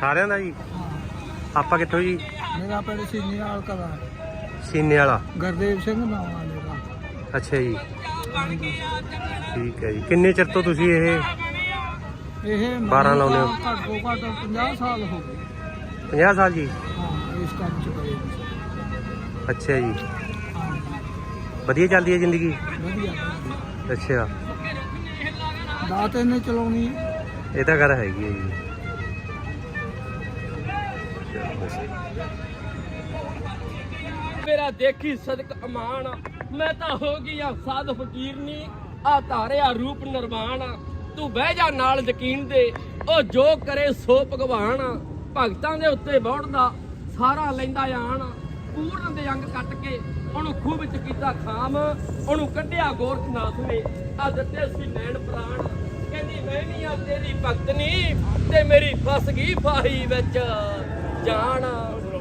ਸਾਰਿਆਂ ਦਾ ਜੀ? ਆਪਾਂ ਕਿੱਥੋਂ ਜੀ? ਮੇਰਾ ਪਿੰਡ ਸੀਨੀ ਵਾਲ ਕਲਾ। ਸੀਨੇ ਵਾਲਾ। ਗੁਰਦੇਵ ਸਿੰਘ ਨਾਮ ਆ ਮੇਰਾ। ਅੱਛਾ ਜੀ। ਠੀਕ ਹੈ ਜੀ। ਕਿੰਨੇ ਚਿਰ ਤੋਂ ਤੁਸੀਂ ਇਹ ਇਹ 12 ਲਾਉਂਦੇ ਹੋ? ਘੱਟ ਤੋਂ ਘੱਟ 50 ਸਾਲ ਹੋ ਗਏ। 50 ਸਾਲ ਜੀ? ਹਾਂ ਇਸ ਕੰਮ ਚ ਕਰੇ ਅੱਛਾ ਜੀ। ਵਧੀਆ ਚੱਲਦੀ ਹੈ ਜ਼ਿੰਦਗੀ? ਵਧੀਆ। ਅੱਛਾ। ਦਾਤ ਇਹਨੇ ਚਲਾਉਣੀ। ਇਹ ਤਾਂ ਗੱਲ ਹੈਗੀ ਹੈ ਜੀ। ਮੇਰਾ ਦੇਖੀ ਸਦਕ ਅਮਾਨ, ਮੈਂ ਤਾਂ ਹੋ ਗਈ ਆ ਸਾਧ ਫਕੀਰਨੀ, ਆ ਧਾਰਿਆ ਰੂਪ ਨਿਰਵਾਣ। ਤੂੰ ਬਹਿ ਜਾ ਨਾਲ ਯਕੀਨ ਦੇ, ਉਹ ਜੋ ਕਰੇ ਸੋ ਭਗਵਾਨ। ਭਗਤਾਂ ਦੇ ਉੱਤੇ ਬੌੜਦਾ, ਸਾਰਾ ਲੈਂਦਾ ਆਣ। ਪੂਰਨ ਦੇ ਅੰਗ ਕੱਟ ਕੇ ਉਹਨੂੰ ਖੂਹ ਵਿੱਚ ਕੀਤਾ ਖਾਮ, ਉਹਨੂੰ ਕੱਢਿਆ ਗੋਰਖਨਾਥ ਨੇ। ਆ ਦਿੱਤੇ ਸੀ ਨੈਣ ਪ੍ਰਾਣ। ਕਹਿੰਦੀ, ਮੈਂ ਨਹੀਂ ਆ ਤੇਰੀ ਭਗਤਨੀ, ਤੇ ਮੇਰੀ ਫਸ ਗਈ ਫਾਹੀ ਵਿੱਚ। ਜਾਣ।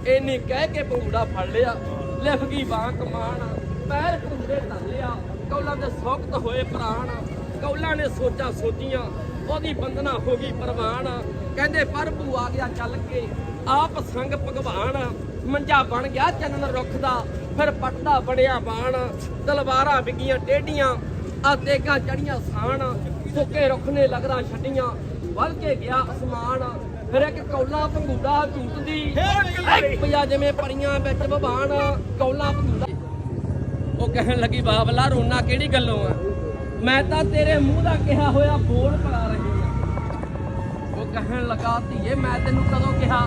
ਇੰਨੀ ਕਹਿ ਕੇ ਭੂੜਾ ਫੜ ਲਿਆ। ਲਿਫ ਗਈ ਬਾਹ ਕਮਾਨ ਪੈਰ ਭੂੜੇ ਧਰ ਕੌਲਾਂ ਦੇ ਸੌਕਤ ਹੋਏ ਪ੍ਰਾਣ। ਕੌਲਾਂ ਨੇ ਸੋਚਾਂ ਸੋਚੀਆਂ। ਉਹਦੀ ਬੰਦਨਾ ਹੋ ਗਈ ਪ੍ਰਵਾਨ ਕਹਿੰਦੇ ਪ੍ਰਭੂ ਆ ਗਿਆ ਚੱਲ ਕੇ ਆਪ ਸੰਗ ਭਗਵਾਨ। ਮੰਜਾ ਬਣ ਗਿਆ ਚੰਨਨ ਰੁੱਖ ਦਾ। ਫਿਰ ਪੱਟਦਾ ਬਣਿਆ ਬਾਣ। ਤਲਵਾਰਾਂ ਵਿਗੀਆਂ ਟੇਡੀਆਂ ਆ ਤੇਗਾ ਚੜੀਆਂ ਸਾਣ। ਸੁੱਕੇ ਰੁੱਖ ਨੇ ਲਗਦਾ ਛੱਡੀਆਂ। ਵੱਲ ਕੇ ਗਿਆ ਅਸਮਾਨ। ਫਿਰ ਇੱਕ ਕੌਲਾ ਭੰਗੂੜਾ ਝੂਟਦੀ ਇੱਕ ਪਿਆ ਜਿਵੇਂ ਪਰੀਆਂ ਵਿੱਚ ਭਵਾਨ ਕੌਲਾ ਭੰਗੂੜਾ। ਉਹ ਕਹਿਣ ਲੱਗੀ ਬਾਬਲਾ ਰੋਣਾ ਕਿਹੜੀ ਗੱਲੋਂ ਆ? ਮੈਂ ਤਾਂ ਤੇਰੇ ਮੂੰਹ ਦਾ ਕਿਹਾ ਹੋਇਆ ਬੋਲ ਪੜਾ ਰਹੀ ਆ ਉਹ ਕਹਿਣ ਲੱਗਾ ਧੀਏ ਮੈਂ ਤੈਨੂੰ ਕਦੋਂ ਕਿਹਾ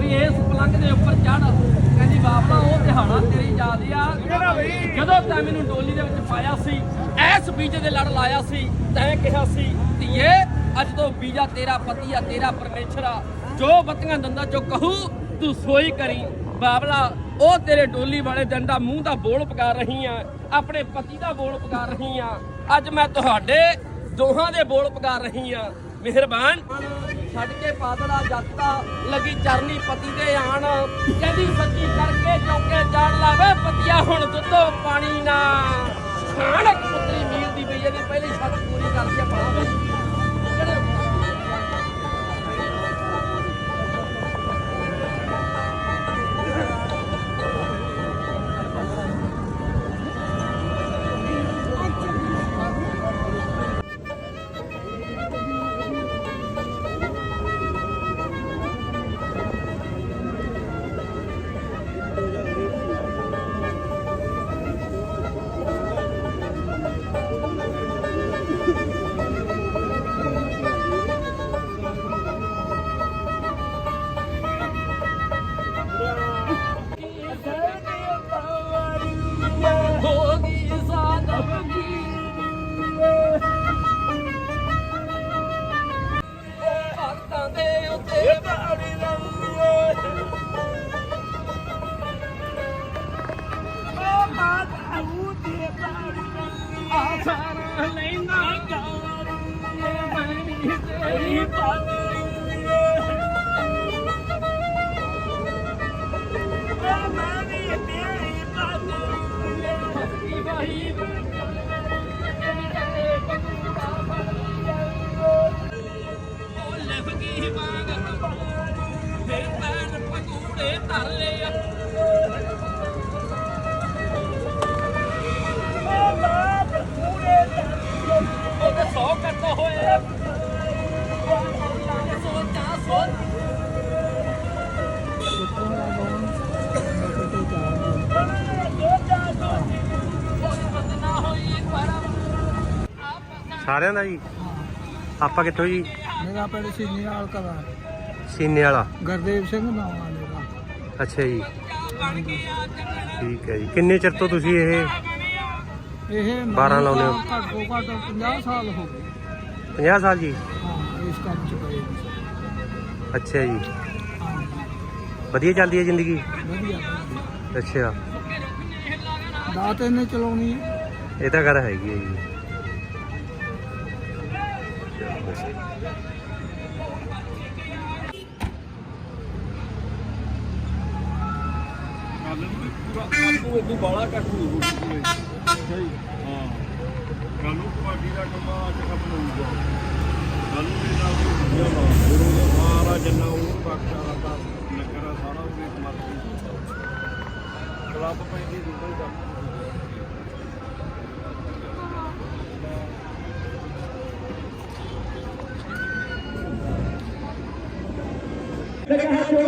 ਵੀ ਇਸ ਪਲੰਗ ਦੇ ਉੱਪਰ ਚੜ ਕਹਿੰਦੀ ਬਾਬਾ ਉਹ ਦਿਹਾੜਾ ਤੇਰੀ ਯਾਦ ਆ। ਜਦੋਂ ਤੈਂ ਮੈਨੂੰ ਡੋਲੀ ਦੇ ਵਿੱਚ ਪਾਇਆ ਸੀ ਐਸ ਬੀਜੇ ਦੇ ਲੜ ਲਾਇਆ ਸੀ ਤੈਂ ਕਿਹਾ ਸੀ ਧੀਏ ਅੱਜ ਤੋਂ ਬੀਜਾ ਤੇਰਾ ਪਤੀ ਆ ਤੇਰਾ ਪਰਮੇਸ਼ਰ। ਜੋ ਬੱਤੀਆਂ ਦੰਦਾਂ ਚੋਂ ਕਹੂ, ਤੂੰ ਸੋਈ ਕਰੀ। ਬਾਬਲਾ, ਉਹ ਤੇਰੇ ਡੋਲੀ ਵਾਲੇ ਦਿਨ ਦਾ ਮੂੰਹ ਦਾ ਬੋਲ ਪਕਾ ਰਹੀ ਆ, ਆਪਣੇ ਪਤੀ ਦਾ ਬੋਲ ਪਕਾ ਰਹੀ ਆ। ਅੱਜ ਮੈਂ ਤੁਹਾਡੇ ਦੋਹਾਂ ਦੇ ਬੋਲ ਪਕਾ ਰਹੀ ਆ। ਮਿਹਰਬਾਨ। ਛੱਡ ਕੇ ਪਾਦਲਾ ਜੱਤਾ ਲੱਗੀ ਚਰਨੀ ਪਤੀ ਦੇ ਆਣ। ਕਹਿੰਦੀ ਸੱਚੀ ਕਰਕੇ ਚੌਕੇ ਜਾਣ ਲਾਵੇ ਪਤੀਆ, ਹੁਣ ਦੁੱਧੋ ਪਾਣੀ ਨਾ। ਖਾਣ ਪੁੱਤਰੀ Ibrahim ਸਾਰਿਆਂ ਦਾ ਜੀ? ਆਪਾਂ ਕਿੱਥੋਂ ਜੀ? ਮੇਰਾ ਪਿੰਡ ਸੀਨੀ ਵਾਲ ਕਲਾ ਸੀਨੇ ਵਾਲਾ। ਗੁਰਦੇਵ ਸਿੰਘ ਨਾਮ ਆ ਮੇਰਾ। ਅੱਛਾ ਜੀ। ਠੀਕ ਹੈ ਜੀ। ਕਿੰਨੇ ਚਿਰ ਤੋਂ ਤੁਸੀਂ ਇਹ ਇਹ 12 ਲਾਉਂਦੇ ਹੋ? ਘੱਟ ਤੋਂ ਘੱਟ 50 ਸਾਲ ਹੋ ਗਏ। 50 ਸਾਲ ਜੀ? ਹਾਂ ਇਸ ਕੰਮ ਚ ਕਰੇ ਅੱਛਾ ਜੀ। ਵਧੀਆ ਚੱਲਦੀ ਹੈ ਜ਼ਿੰਦਗੀ? ਵਧੀਆ। ਅੱਛਾ। ਦਾਤ ਇਹਨੇ ਚਲਾਉਣੀ। ਇਹ ਤਾਂ ਗੱਲ ਹੈਗੀ ਹੈ ਜੀ। ਨੂੰ ਇੰਨੀ ਬਾਲਾ ਕੱਟ ਨਹੀਂ ਹੋਊਗੀ ਪੂਰੇ ਸਹੀ ਹਾਂ ਕੱਲ ਨੂੰ ਕਬੱਡੀ ਦਾ ਕੰਮ ਅੱਜ ਖਤਮ ਹੋਊਗਾ ਕੱਲ ਨੂੰ ਵੀ ਨਾਲ ਦੁਨੀਆ ਦਾ ਗੁਰੂ ਦਾ ਸਾਰਾ ਜੰਨਾ ਉਹ ਬਖਸ਼ਾ ਦਾ ਨਗਰ ਸਾਰਾ ਉਹ ਵੀ ਸਮਰਪਿਤ ਕਲੱਬ ਪੈਂਦੀ ਦੂਜੇ ਕੰਮ ਲਗਾ ਜੋ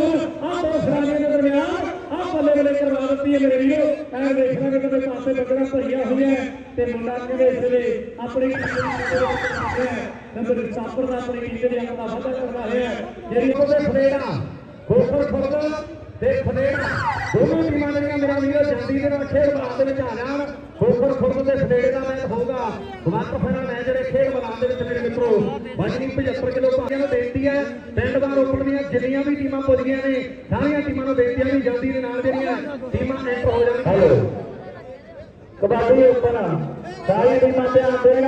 ਆ ਦੋ ਸਰਾਣੇ ਦੇ ਦਰਮਿਆਨ ਆ ਬੱਲੇ ਬੱਲੇ ਕਰਵਾ ਦਿੱਤੀ ਹੈ ਮੇਰੇ ਵੀਰੋ। ਐ ਵੇਖਣਾ ਕਿ ਕਦੇ ਪਾਸੇ ਬੱਗੜਾ ਭਈਆ ਹੋਇਆ ਹੈ ਤੇ ਮੁੰਡਾ ਕਿਵੇਂ ਇਸ ਵੇਲੇ ਆਪਣੀ ਟੀਮ ਦੇ ਵਿੱਚ ਹੈ। ਨੰਬਰ ਸਾਪਰ ਦਾ ਆਪਣੀ ਟੀਮ ਦੇ ਅੰਕ ਦਾ ਵਾਧਾ ਕਰਦਾ ਹੈ ਜਿਹੜੀ ਉਹਦੇ ਫਲੇੜਾ ਖੋਖਰ ਖੁਰਦ ਤੇ ਫਲੇੜਾ ਦੋਨੋਂ ਟੀਮਾਂ ਜਿਹੜੀਆਂ ਮੇਰਾ ਵੀਰੋ ਜਲਦੀ ਦੇ ਨਾਲ ਖੇਡ ਮੈਦਾਨ ਦੇ ਵਿੱਚ ਆ ਜਾਣ। ਖੋਖਰ ਖੁਰਦ ਤੇ ਫਲੇੜੇ ਦਾ ਮੈਚ ਹੋਊਗਾ। ਕੁਆਟਰ ਫਾਈਨਲ ਮੈਚ ਜਿਹੜੇ ਖੇਡ ਮੈਦਾਨ ਦੇ ਵਿੱਚ ਮੇਰੇ ਮਿੱਤਰੋ। ਵਜਨੀ 75 ਕਿਲੋ ਭਾਈਆਂ ਨੂੰ ਬੇਨਤੀ ਹੈ ਪਿੰਡ ਦਾ ਰੋਪੜ ਦੀਆਂ ਜਿੰਨੀਆਂ ਵੀ ਟੀਮਾਂ ਪੁੱਜ ਗਈਆਂ ਨੇ ਸਾਰੀਆਂ ਟੀਮਾਂ ਨੂੰ ਬੇਨਤੀ ਹੈ ਵੀ ਜਲਦੀ ਦੇ ਨਾਲ ਜਿਹੜੀਆਂ ਟੀਮਾਂ ਐਂਟਰ ਹੋ ਜਾਣ। ਹੈਲੋ ਕਬੱਡੀ ਉੱਪਰ ਸਾਰੀਆਂ ਟੀਮਾਂ ਧਿਆਨ ਦੇਣ।